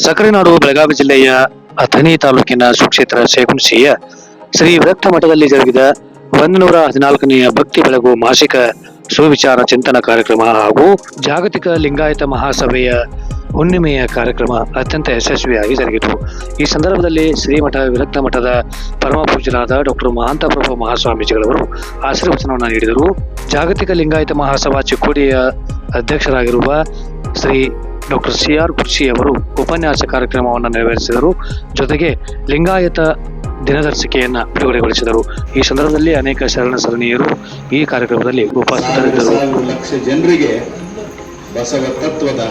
ಸಕ್ಕರೆನಾಡು ಬೆಳಗಾವಿ ಜಿಲ್ಲೆಯ ಅಥಣಿ ತಾಲೂಕಿನ ಸುಕ್ಷೇತ್ರ ಶೇಗುಣಸಿಯ ಶ್ರೀ ವಿರಕ್ತ ಮಠದಲ್ಲಿ ಜರುಗಿದ ಒಂದನೂರ ಹದಿನಾಲ್ಕನೆಯ ಭಕ್ತಿ ಬೆಳಗು ಮಾಸಿಕ ಸುವಿಚಾರ ಚಿಂತನ ಕಾರ್ಯಕ್ರಮ ಹಾಗೂ ಜಾಗತಿಕ ಲಿಂಗಾಯತ ಮಹಾಸಭೆಯ ಹುಣ್ಣಿಮೆಯ ಕಾರ್ಯಕ್ರಮ ಅತ್ಯಂತ ಯಶಸ್ವಿಯಾಗಿ ಜರುಗಿತು. ಈ ಸಂದರ್ಭದಲ್ಲಿ ಶ್ರೀಮಠ ವಿರಕ್ತ ಮಠದ ಪರಮ ಪೂಜ್ಯರಾದ ಡಾಕ್ಟರ್ ಮಹಾಂತಪ್ರಭು ಮಹಾಸ್ವಾಮೀಜಿಗಳವರು ಆಶೀರ್ವಚನವನ್ನು ನೀಡಿದರು. ಜಾಗತಿಕ ಲಿಂಗಾಯತ ಮಹಾಸಭಾ ಚಿಕ್ಕೋಡಿಯ ಅಧ್ಯಕ್ಷರಾಗಿರುವ ಶ್ರೀ ಡಾಕ್ಟರ್ ಸಿ ಆರ್ ಅವರು ಉಪನ್ಯಾಸ ಕಾರ್ಯಕ್ರಮವನ್ನು ನೆರವೇರಿಸಿದರು. ಜೊತೆಗೆ ಲಿಂಗಾಯತ ದಿನದರ್ಶಿಕೆಯನ್ನು ಬಿಡುಗಡೆಗೊಳಿಸಿದರು. ಈ ಸಂದರ್ಭದಲ್ಲಿ ಅನೇಕ ಶರಣ ಸರಣಿಯರು ಈ ಕಾರ್ಯಕ್ರಮದಲ್ಲಿ ಉಪಸ್ಥಿತರಿದ್ದರು. ಲಕ್ಷ ಜನರಿಗೆ ಬಸವ ತತ್ವದ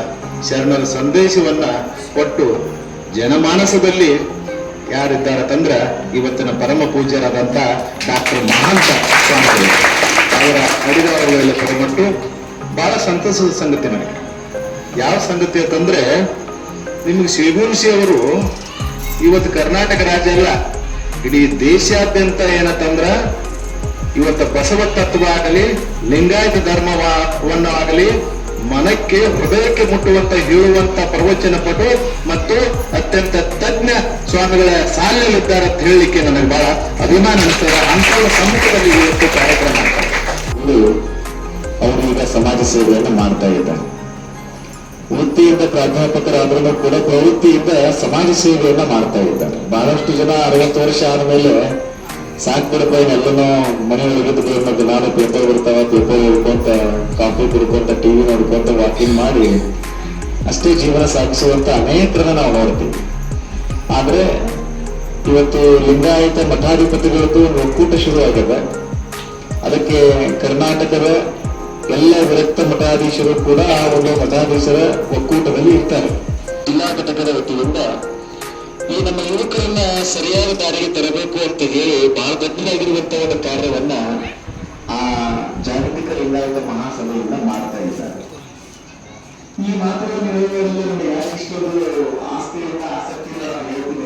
ಶರಣರ ಸಂದೇಶವನ್ನ ಕೊಟ್ಟು ಜನಮಾನಸದಲ್ಲಿ ಯಾರಿದ್ದಾರೆ ತಂದ್ರ ಇವತ್ತಿನ ಪರಮ ಪೂಜ್ಯರಾದಂಥ ಡಾಕ್ಟರ್ ಮಹಾಂತ ಸ್ವಾಮಿ. ಅವರ ಅಡಿಗಾರಗಳಲ್ಲಿ ಪಡೆಮಟ್ಟು ಬಹಳ ಸಂತಸದ ಸಂಗತಿ ನನಗೆ. ಯಾವ ಸಂಗತಿ ಅಂತಂದ್ರೆ, ನಿಮಗೆ ಶ್ರೀಗುರುಷಿ ಅವರು ಇವತ್ತು ಕರ್ನಾಟಕ ರಾಜ್ಯ ಅಲ್ಲ, ಇಡೀ ದೇಶಾದ್ಯಂತ ಏನಂತಂದ್ರ, ಇವತ್ತು ಬಸವ ತತ್ವ ಆಗಲಿ ಲಿಂಗಾಯತ ಧರ್ಮವನ್ನು ಆಗಲಿ, ಮನಕ್ಕೆ ಹೃದಯಕ್ಕೆ ಮುಟ್ಟುವಂತ ಹೇಳುವಂತ ಪ್ರವಚನ ಪಟು ಮತ್ತು ಅತ್ಯಂತ ತಜ್ಞ ಸ್ವಾಮಿಗಳ ಸಾಲಿನಲ್ಲಿದ್ದಾರೆ ಅಂತ ಹೇಳಲಿಕ್ಕೆ ನನಗೆ ಬಹಳ ಅಭಿಮಾನ ಅನಿಸ್ತದೆ. ಅಂತವರ ಸಮ್ಮುಖದಲ್ಲಿ ಇವತ್ತು ಕಾರ್ಯಕ್ರಮ ಅವರು ಈಗ ಸಮಾಜ ಸೇವೆಯನ್ನು ಮಾಡ್ತಾ ಇದ್ದಾರೆ ವೃತ್ತಿಯಿಂದ ಪ್ರಾಧ್ಯಾಪಕರಾದ್ರೂ ಕೂಡ ಪ್ರವೃತ್ತಿಯಿಂದ ಸಮಾಜ ಸೇವೆಯನ್ನ ಮಾಡ್ತಾ ಇದ್ದಾರೆ. ಬಹಳಷ್ಟು ಜನ ಅರವತ್ತು ವರ್ಷ ಆದ್ಮೇಲೆ ಸಾಕ್ ಬಿಡಪ್ಪ ಎಲ್ಲನೂ ಮನೆಯೊಳಗಿದ್ದು ಮತ್ತೆ ನಾನು ಪೇಪರ್ ಬರ್ತಾವ ಪೇಪರ್ ಹುಡ್ಕೊಂತ ಕಾಫಿ ಕುಡ್ಕೊಂತ, ಟಿವಿ ನೋಡ್ಕೊಂತ ವಾಕಿಂಗ್ ಮಾಡಿ ಅಷ್ಟೇ ಜೀವನ ಸಾಗಿಸುವಂತ ಅನೇಕರನ್ನ ನಾವು ನೋಡ್ತೀವಿ. ಆದ್ರೆ ಇವತ್ತು ಲಿಂಗಾಯತ ಮಠಾಧಿಪತಿಗಳದ್ದು ಒಕ್ಕೂಟ ಶುರು ಆಗಿದೆ ಅದಕ್ಕೆ ಕರ್ನಾಟಕದ ಎಲ್ಲ ವಿರಕ್ತ ಮಠಾಧೀಶರು ಕೂಡ ಆ ಒಂದು ಮಠಾಧೀಶರ ಒಕ್ಕೂಟದಲ್ಲಿ ಇರ್ತಾರೆ. ಜಿಲ್ಲಾ ಘಟಕದ ವತಿಯಿಂದ ಈ ನಮ್ಮ ಯುವಕರನ್ನ ಸರಿಯಾದ ದಾರಿಗೆ ತರಬೇಕು ಅಂತ ಹೇಳಿ ಬಹಳ ದೊಡ್ಡದಾಗಿರುವಂತಹ ಒಂದು ಕಾರ್ಯವನ್ನ ಆ ಜಾಗತಿಕ ಲಿಂಗಾಯತ ಮಹಾಸಭೆಯಿಂದ ಮಾಡ್ತಾ ಇದ್ದಾರೆ. ಈ ಮಾತುಗಳನ್ನು ಹೇಳುವುದರಲ್ಲಿ ನನಗೆ ಯಾರಿಷ್ಟೊಂದು ಆಸ್ತಿಯಿಂದ ಆಸಕ್ತಿಯಿಂದ ಹೇಳ್ತೀನಿ